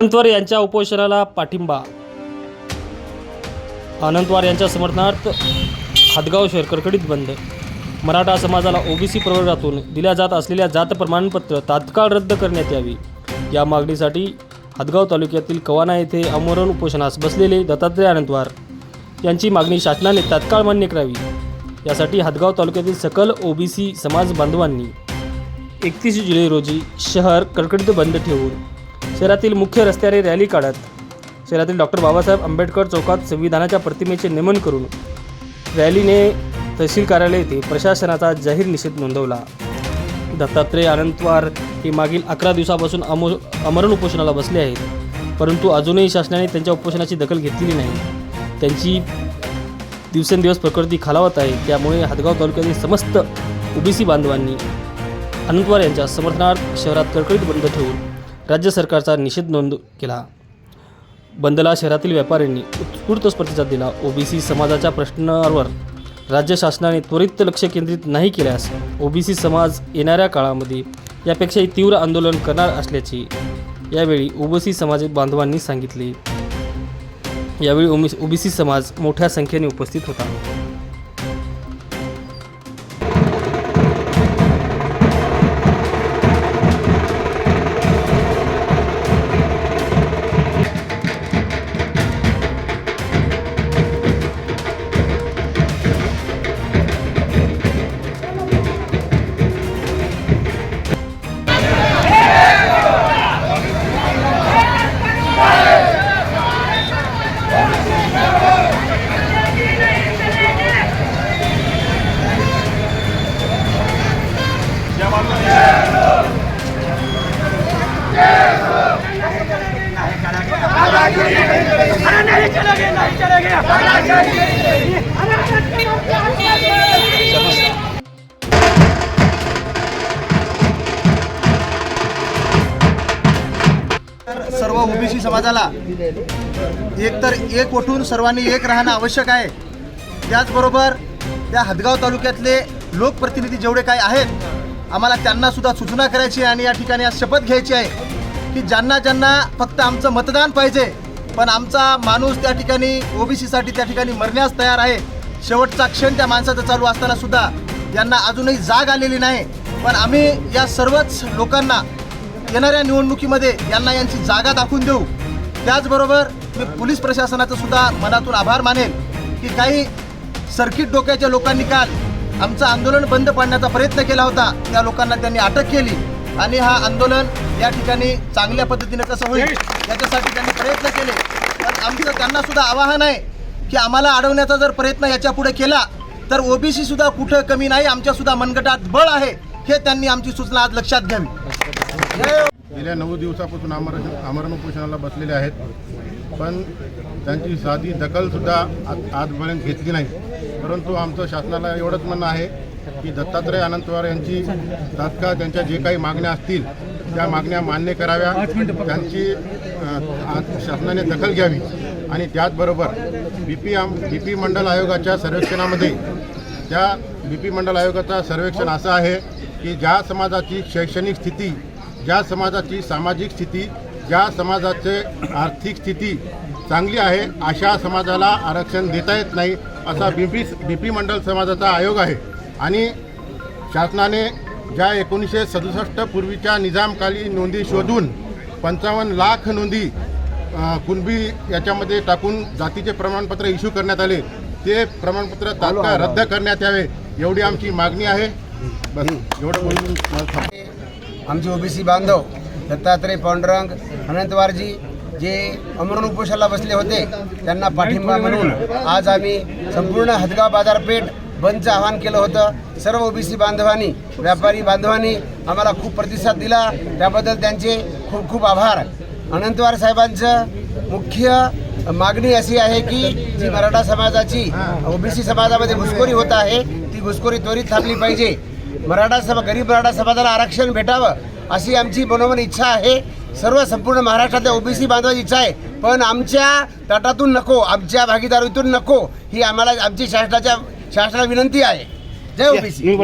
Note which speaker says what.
Speaker 1: अनंतवार यांच्या उपोषणाला पाठिंबा. अनंतवार यांच्या समर्थनार्थ हातगाव शहर कडकडीत बंद. मराठा समाजाला ओबीसी प्रवर्गातून दिल्या जात असलेल्या जात प्रमाणपत्र तात्काळ रद्द करण्यात यावी. या मागणीसाठी हातगाव तालुक्यातील कवाना येथे आमरण उपोषणास बसलेले दत्तात्रय अनंतवार यांची मागणी शासनाने तात्काळ मान्य करावी. यासाठी हातगाव तालुक्यातील सकल ओबीसी समाज बांधवांनी एकतीस जुलै रोजी शहर कडकडीत बंद ठेवून शहरातील मुख्य रस्त्याने रॅली काढत शहरातील डॉक्टर बाबासाहेब आंबेडकर चौकात संविधानाच्या प्रतिमेचे नमन करून रॅलीने तहसील कार्यालय येथे प्रशासनाचा जाहीर निषेध नोंदवला. दत्तात्रय आनंदवार हे मागील अकरा दिवसापासून अमो अमरण उपोषणाला बसले आहेत. परंतु अजूनही शासनाने त्यांच्या उपोषणाची दखल घेतलेली नाही. त्यांची दिवसेंदिवस प्रकृती खालावत आहे. त्यामुळे हातगाव तालुक्यातील समस्त ओबीसी बांधवांनी अनंतवार यांच्या समर्थनार्थ शहरात कडकडीत बंद ठेवून राज्य सरकारचा निषेध नोंद केला. बंदला शहरातील व्यापाऱ्यांनी उत्स्फूर्त प्रतिसाद दिला. ओबीसी समाजाच्या प्रश्नावर राज्य शासनाने त्वरित लक्ष केंद्रित नाही केल्यास ओबीसी समाज येणाऱ्या काळामध्ये यापेक्षाही तीव्र आंदोलन करणार असल्याचे यावेळी ओबीसी समाज बांधवांनी सांगितले. यावेळी ओमी ओबीसी समाज मोठ्या संख्येने उपस्थित होता.
Speaker 2: सर्व ओबीसी समाजाला एक तर एक उठून सर्वांनी एक राहणं आवश्यक आहे. त्याचबरोबर त्या हदगाव तालुक्यातले लोकप्रतिनिधी जेवढे काय आहेत आम्हाला त्यांना सुद्धा सूचना करायची आहे आणि या ठिकाणी आज शपथ घ्यायची आहे की ज्यांना ज्यांना फक्त आमचं मतदान पाहिजे पण आमचा माणूस त्या ठिकाणी ओबीसीसाठी त्या ठिकाणी मरण्यास तयार आहे. शेवटचा क्षण त्या माणसाचा चालू असताना सुद्धा यांना अजूनही जाग आलेली नाही. पण आम्ही या सर्वच लोकांना येणाऱ्या निवडणुकीमध्ये यांना यांची जागा दाखवून देऊ. त्याचबरोबर मी पोलीस प्रशासनाचं सुद्धा मनातून आभार मानेल की काही सर्किट डोक्याच्या लोकांनी काल आमचं आंदोलन बंद पाडण्याचा प्रयत्न केला होता. त्या लोकांना त्यांनी अटक केली. आणि हा आंदोलन या ठिकाणी चांगल्या पद्धतीने कसं होईल याच्यासाठी त्यांनी प्रयत्न केले. पण आमचं त्यांना सुद्धा आवाहन आहे की आम्हाला अडवण्याचा जर प्रयत्न याच्यापुढे केला तर ओबीसी सुद्धा कुठं कमी नाही आमच्या सुद्धा मनगटात बळ आहे हे त्यांनी आमची सूचना आज लक्षात घ्यावी.
Speaker 3: गेल्या नऊ दिवसापासून आमरण आमरण उपोषणाला बसलेले आहेत पण त्यांची साधी दखलसुद्धा आज आजपर्यंत घेतली नाही. परंतु आमचं शासनाला एवढंच म्हणणं आहे की दत्तात्रय अनंतवार यांची तात्काळ त्यांच्या जे काही मागण्या असतील त्या मागण्या मान्य कराव्या. त्यांची शासनाने दखल घ्यावी. आणि त्याचबरोबर बी पी आम बी पी मंडल आयोगाच्या सर्वेक्षणामध्ये त्या बी पी मंडल आयोगाचं सर्वेक्षण असं आहे की ज्या समाजाची शैक्षणिक स्थिती ज्या समाजाची सामाजिक स्थिती ज्या समाजाचे आर्थिक स्थिती चांगली आहे अशा समाजाला आरक्षण देता येत नाही. असा बी पी बी पी मंडल समाजाचा आयोग आहे. आणि शासनाने ज्या एकोणीसशे सदुसष्ट पूर्वीच्या निजामकालीन नोंदी शोधून पंचावन्न लाख नोंदी कुणबी याच्यामध्ये टाकून जातीचे प्रमाणपत्र इश्यू करण्यात आले ते प्रमाणपत्र तात्काळ रद्द करण्यात यावे एवढी आमची मागणी आहे. बस एवढं बोलून मला थांब-
Speaker 4: आमचे ओबीसी बांधव दत्तात्रय पांडुरंग अनंतवारजी जे अमरण उपोषणाला बसले होते त्यांना पाठिंबा म्हणून आज आम्ही संपूर्ण हदगाव बाजारपेठ बंदचं आवाहन केलं होतं. सर्व ओबीसी बांधवांनी व्यापारी बांधवांनी आम्हाला खूप प्रतिसाद दिला. त्याबद्दल त्यांचे खूप खूप आभार. अनंतवार साहेबांचं मुख्य मागणी अशी आहे की जी मराठा समाजाची ओबीसी समाजामध्ये घुसखोरी होत आहे ती घुसखोरी त्वरित थांबली पाहिजे. मराठा सभा गरीब मराठा समाजाला आरक्षण भेटावं अशी आमची मनोमन इच्छा आहे. सर्व संपूर्ण महाराष्ट्रातल्या ओबीसी बांधवाची इच्छा आहे. पण आमच्या तटातून नको आमच्या भागीदारीतून नको. ही आम्हाला आमची शासनाच्या शासनाला विनंती आहे. जय ओबीसी